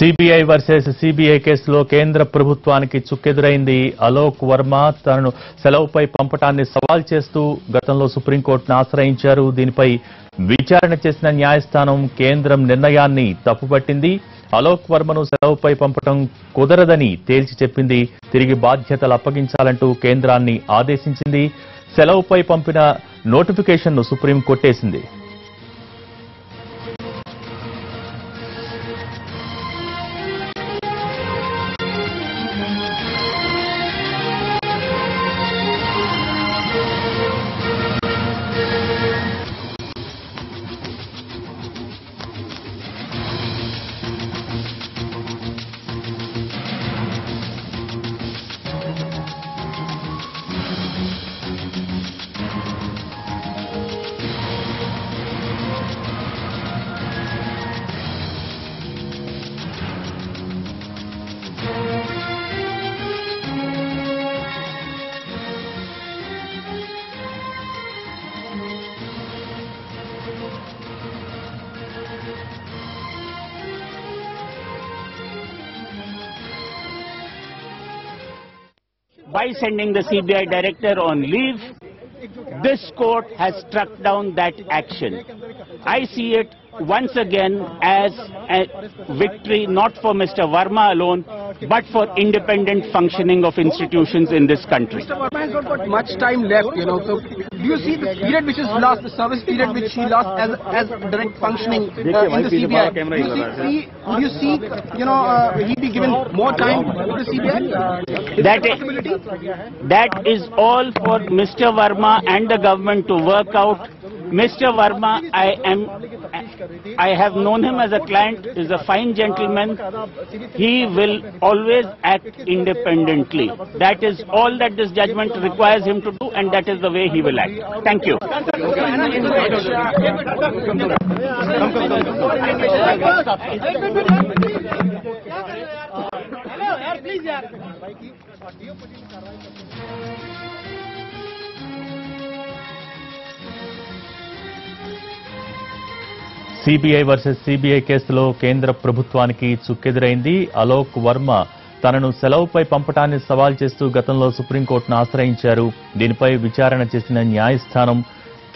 CBI versus CBI కేసులో కేంద్ర ప్రభుత్వానికి చుక్కెదురైంది అలోక్ వర్మ. తనను సెలవుపై పంపటాన్ని సవాల్ చేస్తూ గతంలో సుప్రీంకోర్టును ఆశ్రయించారు. దీనిపై విచారణ చేసిన న్యాయస్థానం కేంద్రం నిర్ణయాన్ని తప్పుపట్టింది. అలోక్ వర్మను సెలవుపై పంపటం కుదరదని తేల్చి చెప్పింది. తిరిగి బాధ్యతలు అప్పగించాలంటూ కేంద్రాన్ని ఆదేశించింది. సెలవుపై పంపిన నోటిఫికేషన్ను సుప్రీం కొట్టేసింది by sending the CBI director on leave, this court has struck down that action. I see it once again as a victory not for Mr. Verma alone, but for independent functioning of institutions in this country. Mr. Verma has not got much time left, you know. So, do you see the period which is lost, the service period which he lost as as direct functioning uh, in the CBI? Do you see, see, do you see, you know, uh, he be given more time to the CBI? That a is, possibility? that is all for Mr. Verma and the government to work out. Mr. Verma, I am, I have known him as a client, is a fine gentleman. He will always act independently. That is all that this judgment requires him to do and that is the way he will act. Thank you. CBI versus CBI కేసులో కేంద్ర ప్రభుత్వానికి చుక్కెదురైంది. అలోక్ వర్మ తనను సెలవుపై పంపటాన్ని సవాల్ చేస్తూ గతంలో సుప్రీంకోర్టును ఆశ్రయించారు. దీనిపై విచారణ చేసిన న్యాయస్థానం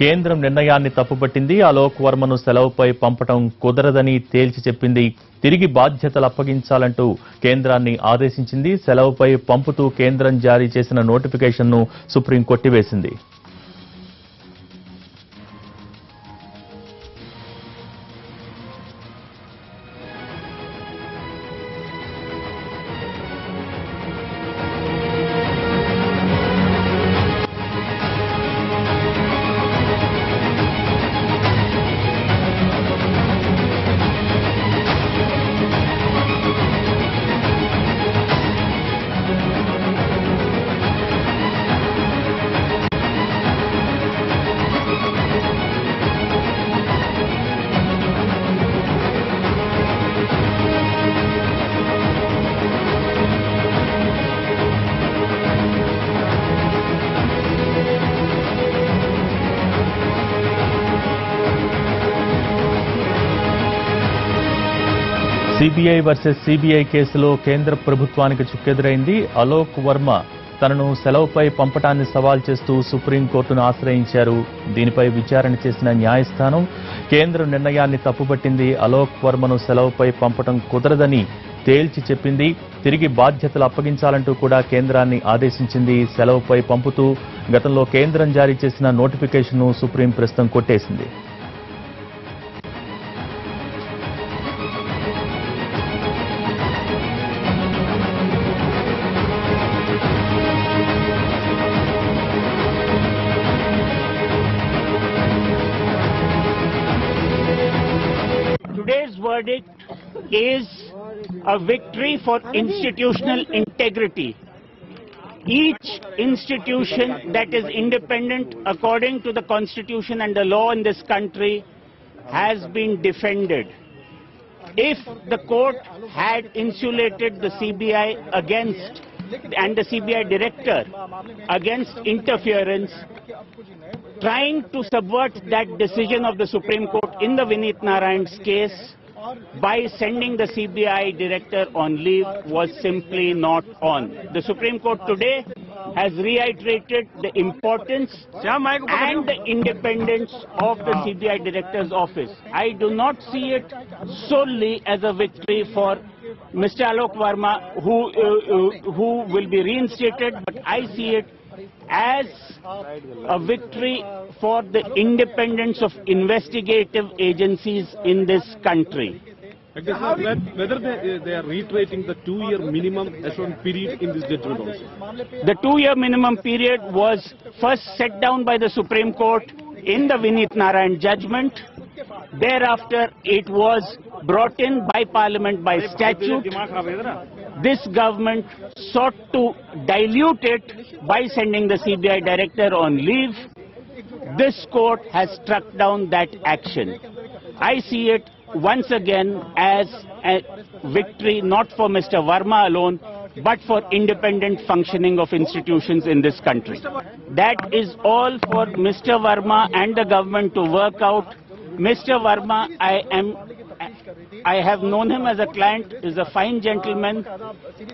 కేంద్రం నిర్ణయాన్ని తప్పుపట్టింది. అలోక్ వర్మను సెలవుపై పంపటం కుదరదని తేల్చి చెప్పింది. తిరిగి బాధ్యతలు అప్పగించాలంటూ కేంద్రాన్ని ఆదేశించింది. సెలవుపై పంపుతూ కేంద్రం జారీ చేసిన నోటిఫికేషన్ను సుప్రీం కొట్టివేసింది సిబిఐ వర్సెస్ సిబిఐ కేసులో కేంద్ర ప్రభుత్వానికి చుక్కెదురైంది. అలోక్ వర్మ తనను సెలవుపై పంపటాన్ని సవాల్ చేస్తూ సుప్రీంకోర్టును ఆశ్రయించారు. దీనిపై విచారణ చేసిన న్యాయస్థానం కేంద్ర నిర్ణయాన్ని తప్పుపట్టింది. అలోక్ వర్మను సెలవుపై పంపటం కుదరదని తేల్చి చెప్పింది. తిరిగి బాధ్యతలు అప్పగించాలంటూ కూడా కేంద్రాన్ని ఆదేశించింది. సెలవుపై పంపుతూ గతంలో కేంద్రం జారీ చేసిన నోటిఫికేషన్ను సుప్రీం ప్రస్తుతం కొట్టేసింది. Is a victory for institutional integrity. Each institution that is independent according to the constitution and the law in this country has been defended. If the court had insulated the CBI against and the CBI director against interference, trying to subvert that decision of the Supreme Court in the Vineet Narayan's case by sending the CBI director on leave was simply not on. The Supreme Court today has reiterated the importance and the independence of the CBI director's office. I do not see it solely as a victory for Mr. Alok Verma, who, uh, uh, who will be reinstated, but I see it as a victory for the independence of investigative agencies in this country. That- uh, whether they, uh, they are reiterating the two-year minimum assurance period in this judgment also. The two-year minimum period was first set down by the Supreme Court in the Vinit Narayan judgment. Thereafter, it was brought in by Parliament by statute. This government sought to dilute it by sending the CBI director on leave. This court has struck down that action. I see it once again as a victory not for Mr. Verma alone, but for independent functioning of institutions in this country. That is all for Mr. Verma and the government to work out. Mr. Verma, I am, I have known him as a client, is a fine gentleman.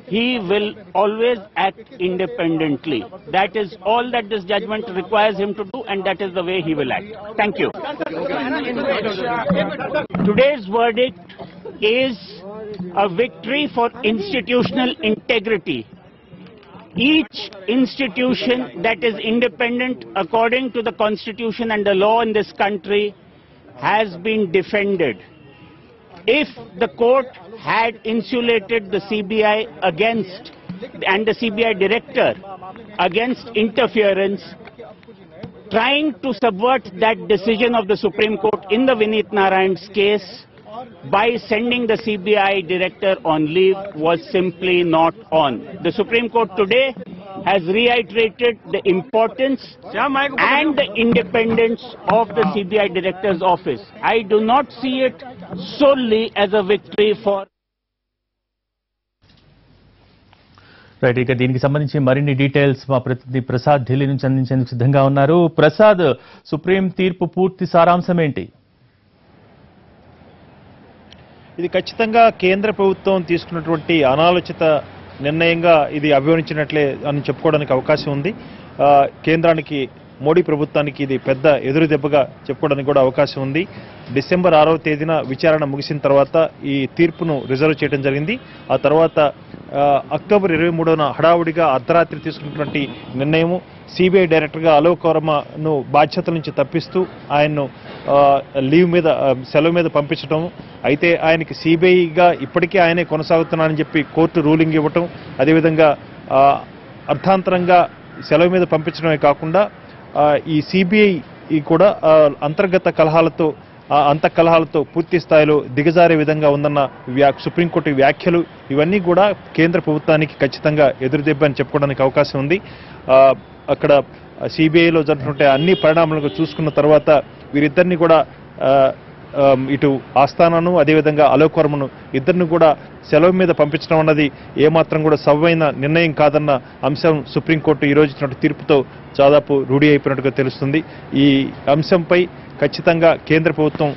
He will always act independently. That is all that this judgment requires him to do, and that is the way he will act. Thank you. Today's verdict is a victory for institutional integrity. Each institution that is independent according to the constitution and the law in this country has been defended. If the court had insulated the CBI against and the CBI director against interference, trying to subvert that decision of the Supreme Court in the Vinit Narayan's case by sending the CBI director on leave was simply not on. The Supreme Court today has reiterated the importance and the independence of the CBI director's office. I do not see it solely as a victory for right ఇక దీనికి సంబంధించి మరిన్ని details మా ప్రతినిధి ప్రసాద్ ఢిల్లీ నుంచి అందించేందుకు సిద్ధంగా ఉన్నారు ప్రసాద్ సుప్రీం తీర్పు పూర్తి సారాంశం ఏంటి ఇది ఖచ్చితంగా కేంద్ర ప్రభుత్వం తీసుకున్నటువంటి అనాలోచిత నిర్ణయంగా ఇది అభివర్ణించినట్లే అని చెప్పుకోవడానికి అవకాశం ఉంది. కేంద్రానికి మోడీ ప్రభుత్వానికి ఇది పెద్ద ఎదురు దెబ్బగా చెప్పుకోవడానికి కూడా అవకాశం ఉంది. డిసెంబర్ ఆరవ తేదీన విచారణ ముగిసిన తర్వాత ఈ తీర్పును రిజర్వ్ చేయడం జరిగింది. ఆ తర్వాత అక్టోబర్ ఇరవై మూడున హడావుడిగా అర్ధరాత్రి తీసుకున్నటువంటి నిర్ణయము సిబిఐ డైరెక్టర్గా అలోక్ వర్మను బాధ్యతల నుంచి తప్పిస్తూ ఆయన్ను లీవ్ మీద సెలవు మీద పంపించడం అయితే ఆయనకి సిబిఐగా ఇప్పటికే ఆయనే కొనసాగుతున్నానని చెప్పి కోర్టు రూలింగ్ ఇవ్వటం అదేవిధంగా అర్థాంతరంగా సెలవు మీద పంపించడమే కాకుండా ఈ సిబిఐ కూడా అంతర్గత కలహాలతో అంత కలహాలతో పూర్తి స్థాయిలో దిగజారే విధంగా ఉందన్న వ్యా సుప్రీంకోర్టు వ్యాఖ్యలు ఇవన్నీ కూడా కేంద్ర ప్రభుత్వానికి ఖచ్చితంగా ఎదురుదెబ్బ అని చెప్పుకోవడానికి అవకాశం ఉంది. అక్కడ సిబిఐలో జరుగుతున్న అన్ని పరిణామాలను చూసుకున్న తర్వాత వీరిద్దరిని కూడా ఇటు ఆస్థానాను అదేవిధంగా అలోక్ వర్మను ఇద్దరిని కూడా సెలవు మీద పంపించడం అన్నది ఏమాత్రం కూడా సవ్వైన నిర్ణయం కాదన్న అంశం సుప్రీంకోర్టు ఈ రోజు ఇచ్చినటువంటి తీర్పుతో దాదాపు రూఢి అయిపోయినట్టుగా తెలుస్తుంది. ఈ అంశంపై ఖచ్చితంగా కేంద్ర ప్రభుత్వం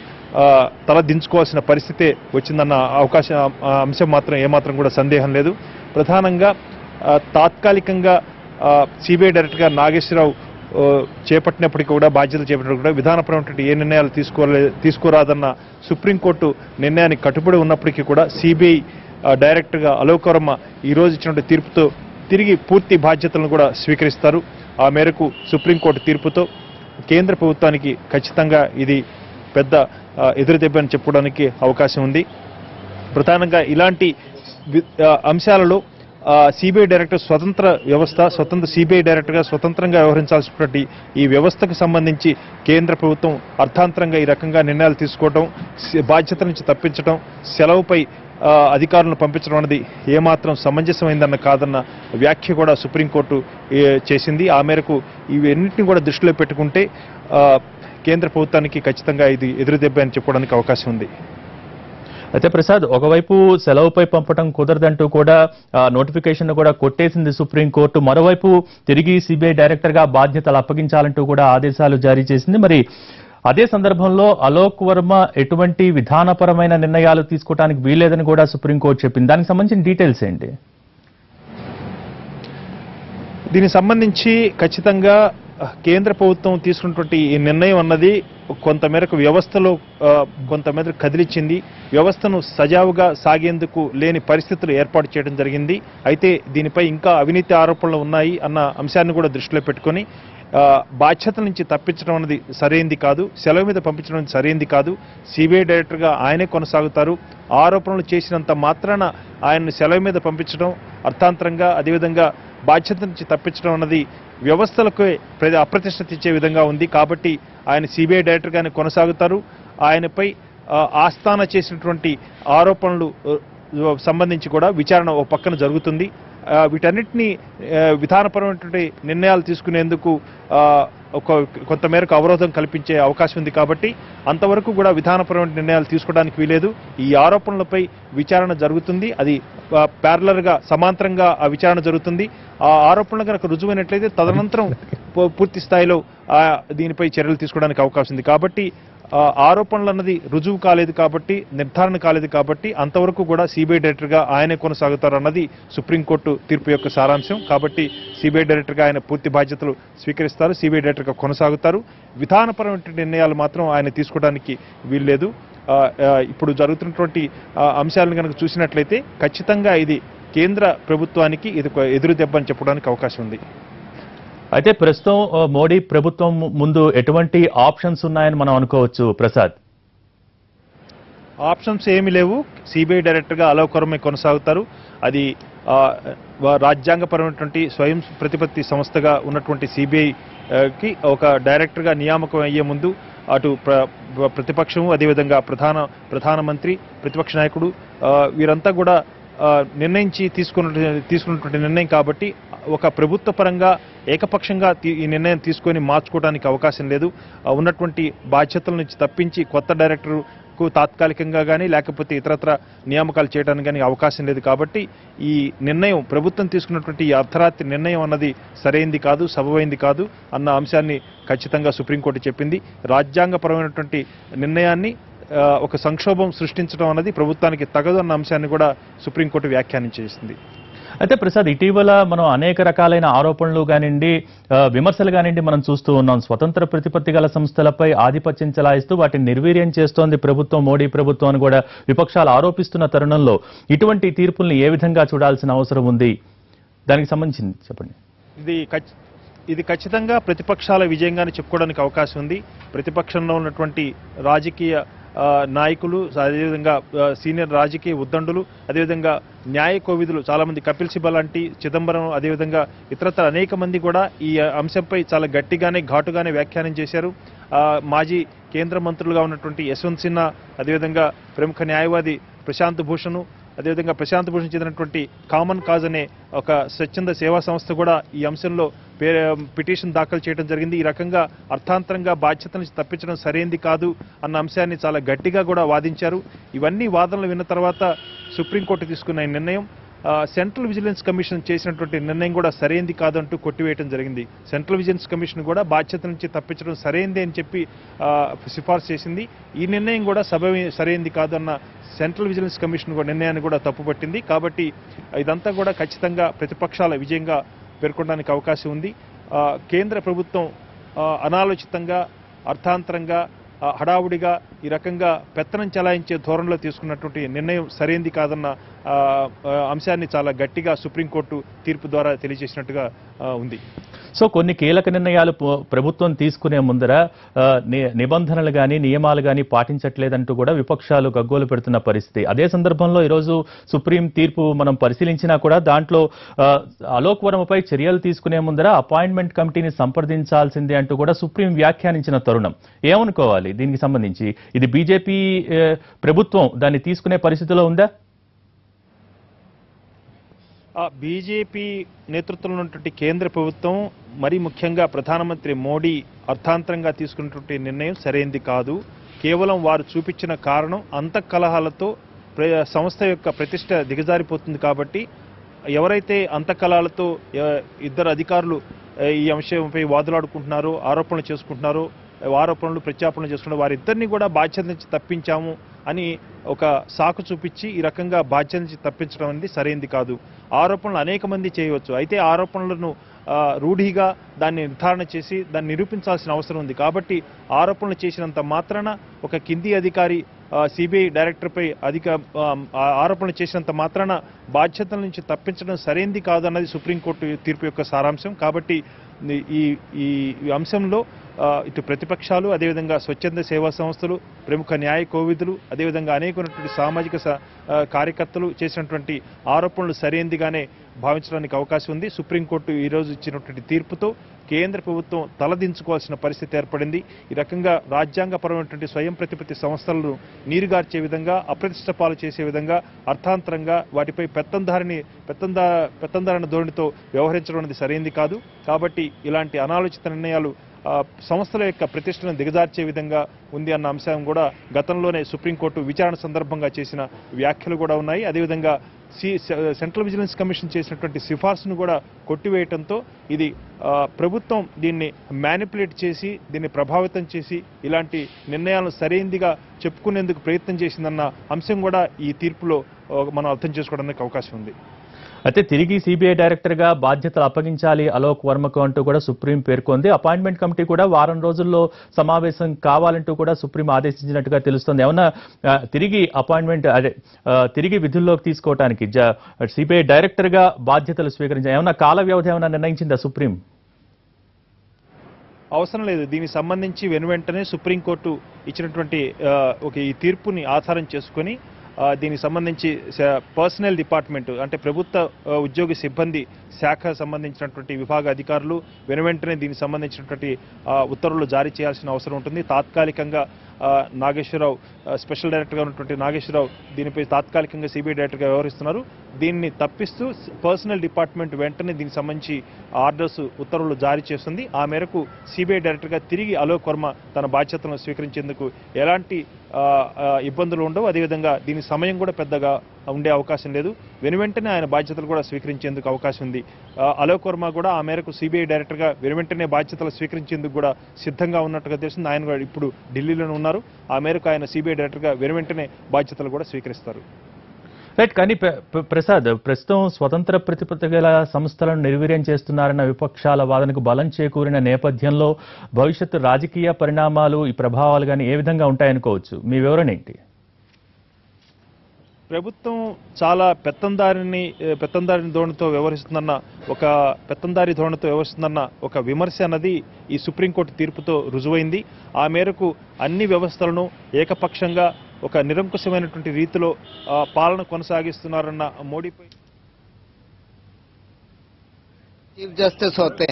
తల దించుకోవాల్సిన పరిస్థితే వచ్చిందన్న అవకాశం అంశం మాత్రం ఏమాత్రం కూడా సందేహం లేదు. ప్రధానంగా తాత్కాలికంగా సిబిఐ డైరెక్టర్గా నాగేశ్వరరావు చేపట్టినప్పటికీ కూడా బాధ్యతలు చేపట్టినప్పుడు కూడా విధానపరమైనటువంటి ఏ నిర్ణయాలు తీసుకోలే తీసుకోరాదన్న సుప్రీంకోర్టు నిర్ణయానికి కట్టుబడి ఉన్నప్పటికీ కూడా సిబిఐ డైరెక్టర్గా అలోక్ వర్మ ఈరోజు ఇచ్చినటువంటి తీర్పుతో తిరిగి పూర్తి బాధ్యతలను కూడా స్వీకరిస్తారు. ఆ మేరకు సుప్రీంకోర్టు తీర్పుతో కేంద్ర ప్రభుత్వానికి ఖచ్చితంగా ఇది పెద్ద ఎదురు దెబ్బని చెప్పుకోవడానికి అవకాశం ఉంది. ప్రధానంగా ఇలాంటి అంశాలలో సిబిఐ డైరెక్టర్ స్వతంత్ర వ్యవస్థ స్వతంత్ర సిబిఐ డైరెక్టర్గా స్వతంత్రంగా వ్యవహరించాల్సినటువంటి ఈ వ్యవస్థకు సంబంధించి కేంద్ర ప్రభుత్వం అర్థాంతరంగా ఈ రకంగా నిర్ణయాలు తీసుకోవడం బాధ్యత నుంచి తప్పించడం సెలవుపై అధికారులను పంపించడం అనేది ఏమాత్రం సమంజసమైందన్న కాదన్న వ్యాఖ్య కూడా సుప్రీంకోర్టు చేసింది. ఆ మేరకు ఇవన్నింటినీ కూడా దృష్టిలో పెట్టుకుంటే కేంద్ర ప్రభుత్వానికి ఖచ్చితంగా ఇది ఎదురుదెబ్బ అని చెప్పడానికి అవకాశం ఉంది. అయితే ప్రసాద్ ఒకవైపు సెలవుపై పంపడం కుదరదంటూ కూడా నోటిఫికేషన్ కూడా కొట్టేసింది సుప్రీంకోర్టు మరోవైపు తిరిగి సిబిఐ డైరెక్టర్గా బాధ్యతలు అప్పగించాలంటూ కూడా ఆదేశాలు జారీ చేసింది. మరి అదే సందర్భంలో అలోక్ వర్మ ఎటువంటి విధానపరమైన నిర్ణయాలు తీసుకోవడానికి వీల్లేదని కూడా సుప్రీంకోర్టు చెప్పింది. దానికి సంబంధించిన డీటెయిల్స్ ఏంటి? దీనికి సంబంధించి ఖచ్చితంగా కేంద్ర ప్రభుత్వం తీసుకున్నటువంటి ఈ నిర్ణయం అన్నది కొంతమేరకు వ్యవస్థలో కొంతమేరకు కదిలిచ్చింది. వ్యవస్థను సజావుగా సాగేందుకు లేని పరిస్థితులు ఏర్పాటు చేయడం జరిగింది. అయితే దీనిపై ఇంకా అవినీతి ఆరోపణలు ఉన్నాయి అన్న అంశాన్ని కూడా దృష్టిలో పెట్టుకొని బాధ్యత బాధ్యతల నుంచి తప్పించడం అనేది సరైంది కాదు. సెలవు మీద పంపించడం అనేది సరైంది కాదు. సిబిఐ డైరెక్టర్గా ఆయనే కొనసాగుతారు. ఆరోపణలు చేసినంత మాత్రాన ఆయన్ని సెలవు మీద పంపించడం అర్థాంతరంగా అదేవిధంగా బాధ్యత నుంచి తప్పించడం అన్నది వ్యవస్థలకు ప్ర- అప్రతిష్ట తెచ్చే విధంగా ఉంది. కాబట్టి ఆయన సిబిఐ డైరెక్టర్గానే కొనసాగుతారు. ఆయనపై ఆస్థాన చేసినటువంటి ఆరోపణలు సంబంధించి కూడా విచారణ ఓ పక్కన జరుగుతుంది. వీటన్నిటిని విధానపరమైనటువంటి నిర్ణయాలు తీసుకునేందుకు ఒక కొంతమేరకు అవరోధం కల్పించే అవకాశం ఉంది కాబట్టి అంతవరకు కూడా విధానపరమైన నిర్ణయాలు తీసుకోవడానికి వీలేదు ఈ ఆరోపణలపై విచారణ జరుగుతుంది. అది ప్యారలర్గా సమాంతరంగా ఆ విచారణ జరుగుతుంది. ఆ ఆరోపణలు కనుక రుజువైనట్లయితే తదనంతరం పూ- పూర్తి స్థాయిలో దీనిపై చర్యలు తీసుకోవడానికి అవకాశం ఉంది. కాబట్టి ఆరోపణలు అన్నది రుజువు కాలేదు కాబట్టి నిర్ధారణ కాలేదు కాబట్టి అంతవరకు కూడా సిబిఐ డైరెక్టర్గా ఆయనే కొనసాగుతారు అన్నది సుప్రీంకోర్టు తీర్పు యొక్క సారాంశం. కాబట్టి సిబిఐ డైరెక్టర్గా ఆయన పూర్తి బాధ్యతలు స్వీకరిస్తారు సిబిఐ డైరెక్టర్గా కొనసాగుతారు. విధానపరమైన నిర్ణయాలు మాత్రం ఆయన తీసుకోవడానికి వీల్లేదు. ఇప్పుడు జరుగుతున్నటువంటి అంశాలను కనుక చూసినట్లయితే ఖచ్చితంగా ఇది కేంద్ర ప్రభుత్వానికి ఇది ఒక ఎదురు దెబ్బ అని చెప్పడానికి అవకాశం ఉంది. అయితే ప్రస్తుతం మోడీ ప్రభుత్వం ముందు ఎటువంటి ఆప్షన్స్ ఉన్నాయని మనం అనుకోవచ్చు ప్రసాద్? ఆప్షన్స్ ఏమీ లేవు. సిబిఐ డైరెక్టర్గా అలోక్ వర్మే కొనసాగుతారు. అది రాజ్యాంగపరమైనటువంటి స్వయం ప్రతిపత్తి సంస్థగా ఉన్నటువంటి సిబిఐ కి ఒక డైరెక్టర్గా నియామకం అయ్యే ముందు అటు ప్రతిపక్షము అదేవిధంగా ప్రధాన ప్రధానమంత్రి ప్రతిపక్ష నాయకుడు వీరంతా కూడా నిర్ణయించి తీసుకున్న తీసుకున్నటువంటి నిర్ణయం కాబట్టి ఒక ప్రభుత్వ పరంగా ఏకపక్షంగా ఈ నిర్ణయం తీసుకొని మార్చుకోవడానికి అవకాశం లేదు. ఉన్నటువంటి బాధ్యతల నుంచి తప్పించి కొత్త డైరెక్టర్ కు తాత్కాలికంగా కానీ లేకపోతే ఇతరత్ర నియామకాలు చేయడానికి కానీ అవకాశం లేదు కాబట్టి ఈ నిర్ణయం ప్రభుత్వం తీసుకున్నటువంటి ఈ అర్ధరాత్రి నిర్ణయం అన్నది సరైంది కాదు సబమైంది కాదు అన్న అంశాన్ని ఖచ్చితంగా సుప్రీంకోర్టు చెప్పింది. రాజ్యాంగపరమైనటువంటి నిర్ణయాన్ని ఒక సంక్షోభం సృష్టించడం అన్నది ప్రభుత్వానికి తగదు అన్న అంశాన్ని కూడా సుప్రీంకోర్టు వ్యాఖ్యానించేసింది. అయితే ప్రసాద్ ఇటీవల మనం అనేక రకాలైన ఆరోపణలు కానివ్వండి విమర్శలు కానివ్వండి మనం చూస్తూ ఉన్నాం. స్వతంత్ర ప్రతిపత్తి గల సంస్థలపై ఆధిపత్యం చెలాయిస్తూ వాటిని నిర్వీర్యం చేస్తోంది ప్రభుత్వం మోడీ ప్రభుత్వం అని కూడా విపక్షాలు ఆరోపిస్తున్న తరుణంలో ఇటువంటి తీర్పుల్ని ఏ విధంగా చూడాల్సిన అవసరం ఉంది? దానికి సంబంధించింది చెప్పండి. ఇది ఇది ఖచ్చితంగా ప్రతిపక్షాల విజయంగానే చెప్పుకోవడానికి అవకాశం ఉంది. ప్రతిపక్షంలో ఉన్నటువంటి రాజకీయ నాయకులు అదేవిధంగా సీనియర్ రాజకీయ ఉద్దండులు అదేవిధంగా న్యాయ కోవిదులు చాలామంది కపిల్ సిబల్ లాంటి చిదంబరం అదేవిధంగా ఇతరత్ర అనేక మంది కూడా ఈ అంశంపై చాలా గట్టిగానే ఘాటుగానే వ్యాఖ్యానం చేశారు. మాజీ కేంద్ర మంత్రులుగా ఉన్నటువంటి యశ్వంత్ సిన్హా అదేవిధంగా ప్రముఖ న్యాయవాది ప్రశాంత్ భూషణ్ అదేవిధంగా ప్రశాంత్ భూషణ్ చెందినటువంటి కామన్ కాజ్ అనే ఒక స్వచ్ఛంద సేవా సంస్థ కూడా ఈ అంశంలో పిటిషన్ దాఖలు చేయడం జరిగింది. ఈ రకంగా అర్థాంతరంగా బాధ్యత నుంచి తప్పించడం సరైంది కాదు అన్న అంశాన్ని చాలా గట్టిగా కూడా వాదించారు. ఇవన్నీ వాదనలు విన్న తర్వాత సుప్రీంకోర్టు తీసుకున్న ఈ నిర్ణయం సెంట్రల్ విజిలెన్స్ కమిషన్ చేసినటువంటి నిర్ణయం కూడా సరైంది కాదంటూ కొట్టివేయడం జరిగింది. సెంట్రల్ విజిలెన్స్ కమిషన్ కూడా బాధ్యత నుంచి తప్పించడం సరైంది అని చెప్పి సిఫార్సు చేసింది. ఈ నిర్ణయం కూడా సభ సరైంది కాదన్న సెంట్రల్ విజిలెన్స్ కమిషన్ కూడా నిర్ణయాన్ని కూడా తప్పుపట్టింది. కాబట్టి ఇదంతా కూడా ఖచ్చితంగా ప్రతిపక్షాల విజయంగా పేర్కొనడానికి అవకాశం ఉంది. కేంద్ర ప్రభుత్వం అనాలోచితంగా అర్థాంతరంగా హడావుడిగా ఈ రకంగా పెత్తనం చెలాయించే ధోరణిలో తీసుకున్నటువంటి నిర్ణయం సరైంది కాదన్న అంశాన్ని చాలా గట్టిగా సుప్రీంకోర్టు తీర్పు ద్వారా తెలియజేసినట్టుగా ఉంది. సో కొన్ని కీలక నిర్ణయాలు ప్రభుత్వం తీసుకునే ముందర ఆ, ని- నిబంధనలు కానీ నియమాలు కానీ పాటించట్లేదంటూ కూడా విపక్షాలు గగ్గోలు పెడుతున్న పరిస్థితి. అదే సందర్భంలో ఈరోజు సుప్రీం తీర్పు మనం పరిశీలించినా కూడా దాంట్లో ఆ, అలోక్ వర్మపై చర్యలు తీసుకునే ముందర అపాయింట్మెంట్ కమిటీని సంప్రదించాల్సిందే అంటూ కూడా సుప్రీం వ్యాఖ్యానించిన తరుణం. ఏమనుకోవాలి దీనికి సంబంధించి? ఇది బీజేపీ ప్రభుత్వం దాన్ని తీసుకునే పరిస్థితిలో ఉందా? బీజేపీ నేతృత్వంలో ఉన్నటువంటి కేంద్ర ప్రభుత్వం మరి ముఖ్యంగా ప్రధానమంత్రి మోడీ అర్థాంతరంగా తీసుకున్నటువంటి నిర్ణయం సరైంది కాదు. కేవలం వారు చూపించిన కారణం అంతఃకలహాలతో ప్ర- సంస్థ యొక్క ప్రతిష్ట దిగజారిపోతుంది కాబట్టి ఎవరైతే అంతఃకలహాలతో ఇద్దరు అధికారులు ఈ అంశంపై వాదులాడుకుంటున్నారో ఆరోపణలు చేసుకుంటున్నారో ఆరోపణలు ప్రత్యాపణలు చేస్తున్న వారిద్దరిని కూడా బాధ్యత నుంచి తప్పించాము. అని ఒక సాకు చూపించి ఈ రకంగా బాధ్యత నుంచి తప్పించడం అనేది సరైంది కాదు. ఆరోపణలు అనేక మంది చేయవచ్చు. అయితే ఆరోపణలను రూఢిగా దాన్ని నిర్ధారణ చేసి దాన్ని నిరూపించాల్సిన అవసరం ఉంది. కాబట్టి ఆరోపణలు చేసినంత మాత్రాన ఒక కింది అధికారి సిబిఐ డైరెక్టర్పై అధిక ఆరోపణలు చేసినంత మాత్రాన బాధ్యతల నుంచి తప్పించడం సరైంది కాదు అన్నది సుప్రీంకోర్టు తీర్పు యొక్క సారాంశం. కాబట్టి ఈ ఈ అంశంలో ఇటు ప్రతిపక్షాలు అదేవిధంగా స్వచ్ఛంద సేవా సంస్థలు ప్రముఖ న్యాయ కోవిదులు అదేవిధంగా అనేకమైనటువంటి సామాజిక కార్యకర్తలు చేసినటువంటి ఆరోపణలు సరైందిగానే భావించడానికి అవకాశం ఉంది. సుప్రీంకోర్టు ఈ రోజు ఇచ్చినటువంటి తీర్పుతో కేంద్ర ప్రభుత్వం తలదించుకోవాల్సిన పరిస్థితి ఏర్పడింది. ఈ రకంగా రాజ్యాంగపరమైనటువంటి స్వయం ప్రతిపత్తి సంస్థలను నీరుగార్చే విధంగా అప్రతిష్ట పాలు చేసే విధంగా అర్థాంతరంగా వాటిపై పెత్తందారిని పెత్తందా పెత్తందారణ ధోరణితో వ్యవహరించడం అనేది సరైంది కాదు. కాబట్టి ఇలాంటి అనాలోచిత నిర్ణయాలు సంస్థల యొక్క ప్రతిష్టను దిగజార్చే విధంగా ఉంది అన్న అంశం కూడా గతంలోనే సుప్రీంకోర్టు విచారణ సందర్భంగా చేసిన వ్యాఖ్యలు కూడా ఉన్నాయి. అదేవిధంగా సి సెంట్రల్ విజిలెన్స్ కమిషన్ చేసినటువంటి సిఫార్సును కూడా కొట్టివేయడంతో ఇది ప్రభుత్వం దీన్ని మ్యానిపులేట్ చేసి దీన్ని ప్రభావితం చేసి ఇలాంటి నిర్ణయాలను సరైనదిగా చెప్పుకునేందుకు ప్రయత్నం చేసిందన్న అంశం కూడా ఈ తీర్పులో మనం అర్థం చేసుకోవడానికి అవకాశం ఉంది. అయితే తిరిగి సిబిఐ డైరెక్టర్గా బాధ్యతలు అప్పగించాలి అలోక్ వర్మకు అంటూ కూడా సుప్రీం పేర్కొంది. అపాయింట్మెంట్ కమిటీ కూడా వారం రోజుల్లో సమావేశం కావాలంటూ కూడా సుప్రీం ఆదేశించినట్టుగా తెలుస్తుంది. ఏమన్నా తిరిగి అపాయింట్మెంట్ అదే తిరిగి విధుల్లోకి తీసుకోవడానికి సిబిఐ డైరెక్టర్గా బాధ్యతలు స్వీకరించాలి ఏమన్నా కాల వ్యవధి ఏమైనా నిర్ణయించిందా సుప్రీం? అవసరం లేదు. దీనికి సంబంధించి వెను వెంటనే సుప్రీంకోర్టు ఇచ్చినటువంటి ఒక ఈ తీర్పుని ఆధారం చేసుకొని దీనికి సంబంధించి పర్సనల్ డిపార్ట్మెంట్ అంటే ప్రభుత్వ ఉద్యోగి సిబ్బంది శాఖ సంబంధించినటువంటి విభాగ అధికారులు వెను వెంటనే దీనికి సంబంధించినటువంటి ఉత్తర్వులు జారీ చేయాల్సిన అవసరం ఉంటుంది. తాత్కాలికంగా నాగేశ్వరరావు స్పెషల్ డైరెక్టర్గా ఉన్నటువంటి నాగేశ్వరరావు దీనిపై తాత్కాలికంగా సిబిఐ డైరెక్టర్గా వ్యవహరిస్తున్నారు. దీన్ని తప్పిస్తూ పర్సనల్ డిపార్ట్మెంట్ వెంటనే దీనికి సంబంధించి ఆర్డర్స్ ఉత్తర్వులు జారీ చేస్తుంది. ఆ మేరకు సిబిఐ డైరెక్టర్గా తిరిగి అలోక్ వర్మ తన బాధ్యతలను స్వీకరించేందుకు ఎలాంటి ఇబ్బందులు ఉండవు. అదేవిధంగా దీని సమయం కూడా పెద్దగా ఉండే అవకాశం లేదు. వెను వెంటనే ఆయన బాధ్యతలు కూడా స్వీకరించేందుకు అవకాశం ఉంది. అలోక్ వర్మ కూడా ఆ మేరకు సిబిఐ డైరెక్టర్గా వెను వెంటనే బాధ్యతలు స్వీకరించేందుకు కూడా సిద్ధంగా ఉన్నట్టుగా తెలిసింది ఆయన కూడా ఇప్పుడు ఢిల్లీలోనే ఉన్నారు. ఆ మేరకు ఆయన సిబిఐ డైరెక్టర్గా వెనువెంటనే బాధ్యతలు కూడా స్వీకరిస్తారు. రైట్ కానీ ప్రసాద్ ప్రస్తుతం స్వతంత్ర ప్రతిపత్తిగల సంస్థలను నిర్వీర్యం చేస్తున్నారన్న విపక్షాల వాదనకు బలం చేకూరిన నేపథ్యంలో భవిష్యత్తు రాజకీయ పరిణామాలు ఈ ప్రభావాలు కానీ ఏ విధంగా ఉంటాయనుకోవచ్చు? మీ వివరణ ఏంటి? ప్రభుత్వం చాలా పెత్తందారిని పెత్తందారిని ధోరణితో వ్యవహరిస్తుందన్న ఒక పెత్తందారి ధోరణితో వ్యవహరిస్తుందన్న ఒక విమర్శ అన్నది ఈ సుప్రీంకోర్టు తీర్పుతో రుజువైంది. ఆ మేరకు అన్ని వ్యవస్థలను ఏకపక్షంగా ఒక నిరంకుశమైనటువంటి రీతిలో పాలన కొనసాగిస్తున్నారన్న మోడీపై చీఫ్ జస్టిస్ హోతే